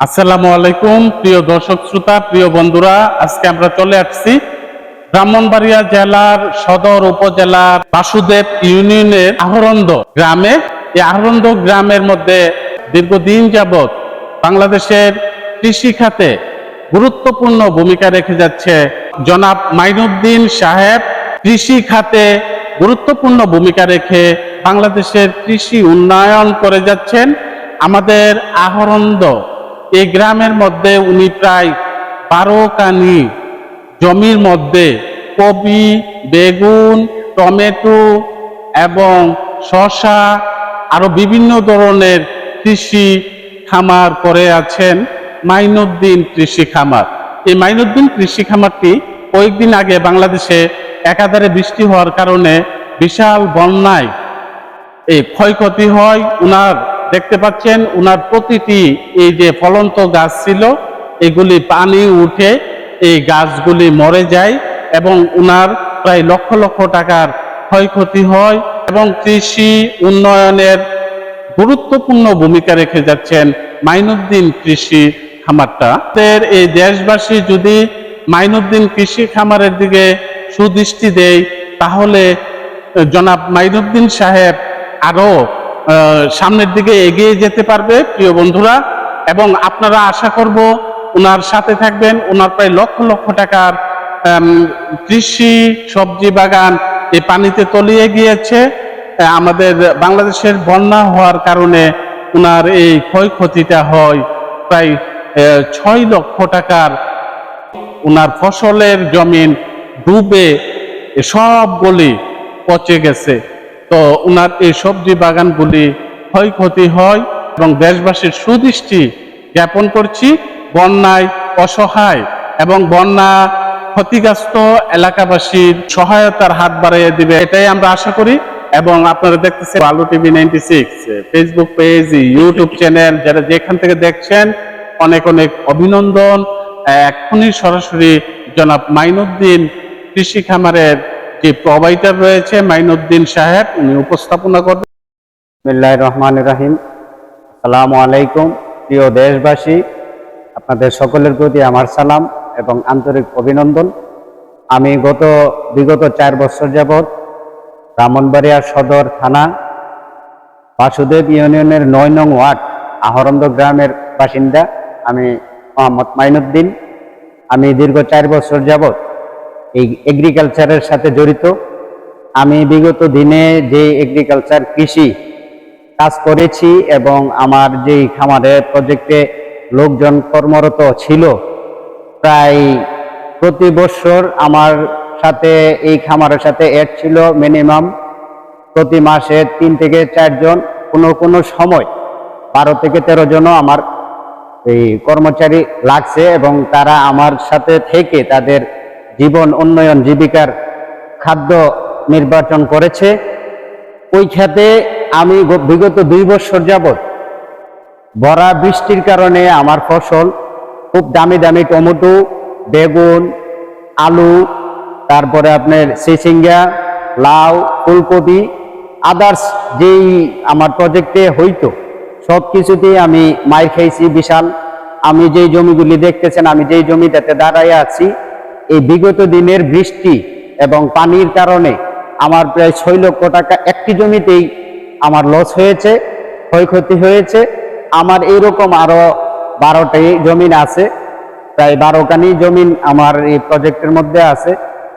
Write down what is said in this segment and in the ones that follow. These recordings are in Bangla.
আসসালামু আলাইকুম, প্রিয় দর্শক শ্রোতা, প্রিয় বন্ধুরা, আজকে আমরা চলে আসছি ব্রাহ্মণবাড়িয়া জেলার সদর উপজেলার বাসুদেব ইউনিয়নের আহরন্দ গ্রামে। এই আহরন্দ গ্রামের মধ্যে দীর্ঘদিন যাবৎ বাংলাদেশের কৃষি খাতে গুরুত্বপূর্ণ ভূমিকা রেখে যাচ্ছে জনাব মাইনুদ্দিন সাহেব। কৃষি খাতে গুরুত্বপূর্ণ ভূমিকা রেখে বাংলাদেশের কৃষি উন্নয়ন করে যাচ্ছেন আমাদের আহরন্দ এই গ্রামের মধ্যে উনি প্রায় বারো কানি জমির মধ্যে কপি, বেগুন, টমেটো এবং শসা আরও বিভিন্ন ধরনের কৃষি খামার করে আছেন মাইনুদ্দিন কৃষি খামার। এই মাইনুদ্দিন কৃষি খামারটি কয়েকদিন আগে বাংলাদেশে একাধারে বৃষ্টি হওয়ার কারণে বিশাল বন্যায় এই ক্ষয়ক্ষতি হয়। উনার দেখতে পাচ্ছেন উনার প্রতিটি এই যে ফলন্ত গাছ ছিল এগুলি পানি উঠে এই গাছগুলি মরে যায় এবং উনার প্রায় লক্ষ লক্ষ টাকার ক্ষয়ক্ষতি হয় এবং কৃষি উন্নয়নের গুরুত্বপূর্ণ ভূমিকা রেখে যাচ্ছেন মাইনুদ্দিন কৃষি খামারটা। এই দেশবাসী যদি মাইনুদ্দিন কৃষি খামারের দিকে সুদৃষ্টি দেয় তাহলে জনাব মাইনুদ্দিন সাহেব আরও আহ, সামনের দিকে এগিয়ে যেতে পারবে, প্রিয় বন্ধুরা। এবং আপনারা আশা করব ওনার সাথে থাকবেন। ওনার প্রায় লক্ষ লক্ষ টাকার কৃষি সবজি বাগান এই পানিতে তলিয়ে গিয়েছে। আমাদের বাংলাদেশের বন্যা হওয়ার কারণে ওনার এই ক্ষয়ক্ষতিটা হয় প্রায় ছয় লক্ষ টাকার। ওনার ফসলের জমিন ডুবে সবগুলি পচে গেছে। তো ওনার এই সবজি বাগানগুলি ক্ষয়ক্ষতি হয় এবং দেশবাসীর সুদৃষ্টি জ্ঞাপন করছি। বন্যায় অসহায় এবং বন্যা ক্ষতিগ্রস্ত এলাকাবাসীর সহায়তার হাত বাড়িয়ে দিবে, এটাই আমরা আশা করি। এবং আপনারা দেখতেছেন Alu TV ninety six, Facebook page, YouTube channel, যারা যেখান থেকে দেখছেন, অনেক অনেক অভিনন্দন। এখনই সরাসরি জনাব মাইনুদ্দিন কৃষি খামারের যে প্রোভাইডার রয়েছে মাইনুদ্দিন সাহেব, উনি উপস্থাপনা করবেন। বিসমিল্লাহ রহমান রাহিম। আসসালামু আলাইকুম, প্রিয় দেশবাসী, আপনাদের সকলের প্রতি আমার সালাম এবং আন্তরিক অভিনন্দন। আমি গত, বিগত চার বছর যাবৎ ব্রাহ্মণবাড়িয়া সদর থানা, বাসুদেব ইউনিয়নের নয় নং ওয়ার্ড, আহরন্দ গ্রামের বাসিন্দা, আমি মোহাম্মদ মাইনুদ্দিন আমি দীর্ঘ চার বছর যাবৎ এই এগ্রিকালচারের সাথে জড়িত। আমি বিগত দিনে যে এগ্রিকালচার কৃষি কাজ করেছি এবং আমার যেই খামারের প্রজেক্টে লোকজন কর্মরত ছিল, প্রায় প্রতি বছর আমার সাথে, এই খামারের সাথে এড ছিল মিনিমাম প্রতি মাসে তিন থেকে চারজন কোনো কোনো সময় বারো থেকে তেরো জনও আমার এই কর্মচারী লাগছে এবং তারা আমার সাথে থেকে তাদের জীবন উন্নয়ন, জীবিকার খাদ্য নির্বাচন করেছে। ওই খাতে আমি বিগত দুই বছর যাবৎ ভরা বৃষ্টির কারণে আমার ফসল খুব দামি দামি টমেটো, বেগুন, আলু, তারপরে আপনার সিসিঙ্গা, লাউ, ফুলকপি আদার্স যেই আমার প্রজেক্টে হইতো সব কিছুতেই আমি মাইর খাইছি বিশাল। আমি যেই জমিগুলি দেখতেছেন, আমি যেই জমিটাতে দাঁড়াইয়া আছি এই বিগত দিনের বৃষ্টি এবং পানির কারণে আমার প্রায় ছয় লক্ষ টাকা একটি জমিতেই আমার লস হয়েছে, ক্ষয়ক্ষতি হয়েছে। আমার এইরকম আরও বারোটি জমিন আছে, প্রায় বারোখানি জমিন আমার এই প্রজেক্টের মধ্যে আছে।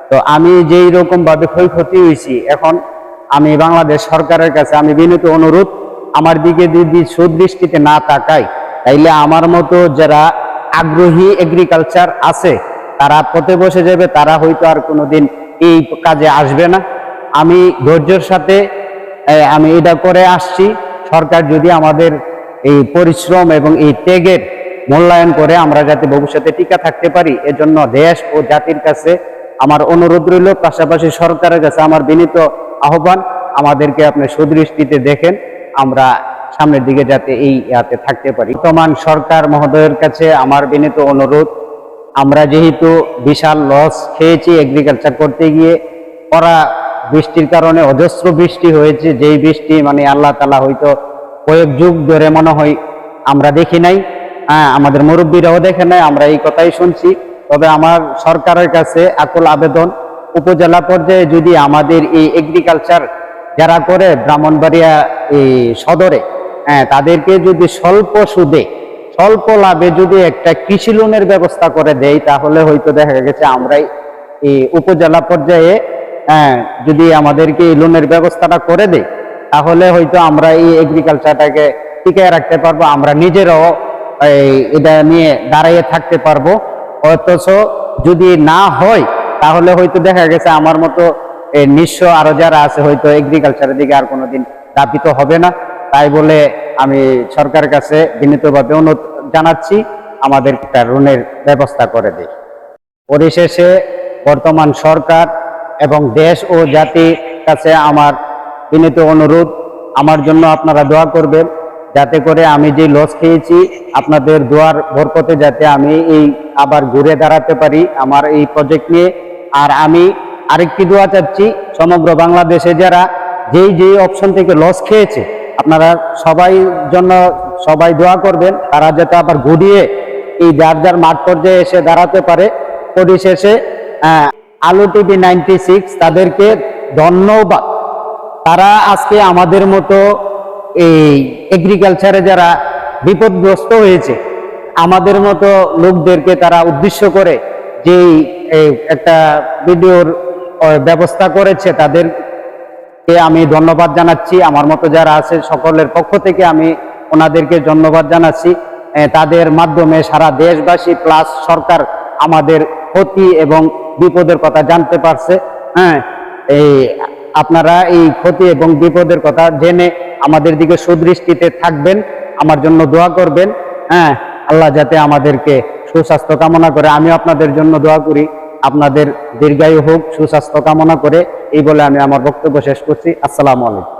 তো আমি যেই রকম ভাবে ক্ষয়ক্ষতি হয়েছি, এখন আমি বাংলাদেশ সরকারের কাছে আমি বিনীত অনুরোধ, আমার দিকে যদি সুদৃষ্টিতে না তাকাই তাইলে আমার মতো যারা আগ্রহী এগ্রিকালচার আছে তারা পথে বসে যাবে, তারা হয়তো আর কোনোদিন এই কাজে আসবে না। আমি ধৈর্যের সাথে আমি এটা করে আসছি। সরকার যদি আমাদের এই পরিশ্রম এবং এই ত্যাগের মূল্যায়ন করে, আমরা যাতে ভবিষ্যতে টিকা থাকতে পারি, এজন্য দেশ ও জাতির কাছে আমার অনুরোধ রইল। পাশাপাশি সরকারের কাছে আমার বিনীত আহ্বান, আমাদেরকে আপনি সুদৃষ্টিতে দেখেন, আমরা সামনের দিকে যাতে এই ইয়াতে থাকতে পারি। বর্তমান সরকার মহোদয়ের কাছে আমার বিনীত অনুরোধ আমরা যেহেতু বিশাল লস খেয়েছি এগ্রিকালচার করতে গিয়ে করা বৃষ্টির কারণে অজস্র বৃষ্টি হয়েছে, যেই বৃষ্টি মানে আল্লাহ তালা হয়তো কয়েক যুগ ধরে মনে হয় আমরা দেখি নাই হ্যাঁ আমাদের মুরব্বীরাও দেখে নাই, আমরা এই কথাই শুনছি। তবে আমার সরকারের কাছে আকুল আবেদন, উপজেলা পর্যায়ে যদি আমাদের এই এগ্রিকালচার যারা করে ব্রাহ্মণবাড়িয়া এই সদরে হ্যাঁ তাদেরকে যদি স্বল্প সুদে স্বল্প লাভে যদি একটা কৃষি লোনের ব্যবস্থা করে দেয় তাহলে হয়তো দেখা গেছে আমরাই এই উপজেলা পর্যায়ে হ্যাঁ, যদি আমাদেরকে এই লোনের ব্যবস্থাটা করে দেয় তাহলে হয়তো আমরা এই এগ্রিকালচারটাকে টিকিয়ে রাখতে পারব আমরা নিজেরাও এটা নিয়ে দাঁড়িয়ে থাকতে পারব। অথচ যদি না হয় তাহলে হয়তো দেখা গেছে আমার মতো নিঃস্ব আরও যারা আছে হয়তো এগ্রিকালচারের দিকে আর কোনোদিন দাবিত হবে না। তাই বলে আমি সরকারের কাছে বিনীতভাবে অনুরোধ জানাচ্ছি, আমাদের একটা ঋণের ব্যবস্থা করে দিই পরিশেষে বর্তমান সরকার এবং দেশ ও জাতির কাছে আমার বিনীত অনুরোধ, আমার জন্য আপনারা দোয়া করবেন, যাতে করে আমি যে লস খেয়েছি, আপনাদের দোয়ার বরকতে যাতে আমি এই আবার ঘুরে দাঁড়াতে পারি আমার এই প্রজেক্ট নিয়ে। আর আমি আরেকটি দোয়া চাচ্ছি, সমগ্র বাংলাদেশে যারা যেই যেই অপশন থেকে লস খেয়েছে আপনারা সবাই জন্য সবাই দোয়া করবেন। তারা যাতে আবার ঘুরিয়ে এই যার যার মাঠ পর্যায়ে এসে দাঁড়াতে পারে। পরিশেষে আলু টিভি নাইনটি সিক্স তাদেরকে ধন্যবাদ। তারা আজকে আমাদের মতো এই এগ্রিকালচারে যারা বিপদগ্রস্ত হয়েছে, আমাদের মতো লোকদেরকে তারা উদ্দেশ্য করে যেই একটা ভিডিওর ব্যবস্থা করেছে তাদের কে আমি ধন্যবাদ জানাচ্ছি, আমার মতো যারা আছে সকলের পক্ষ থেকে আমি ওনাদেরকে ধন্যবাদ জানাচ্ছি। তাদের মাধ্যমে সারা দেশবাসী প্লাস সরকার আমাদের ক্ষতি এবং বিপদের কথা জানতে পারছে। হ্যাঁ এই আপনারা এই ক্ষতি এবং বিপদের কথা জেনে আমাদের দিকে সুদৃষ্টিতে থাকবেন, আমার জন্য দোয়া করবেন। হ্যাঁ আল্লাহ যাতে আমাদেরকে সুস্বাস্থ্য কামনা করে আমি আপনাদের জন্য দোয়া করি। আপনাদের দীর্ঘায়ু হোক, সুস্বাস্থ্য কামনা করে এই বলে আমি আমার বক্তব্য শেষ করছি। আসসালামু আলাইকুম।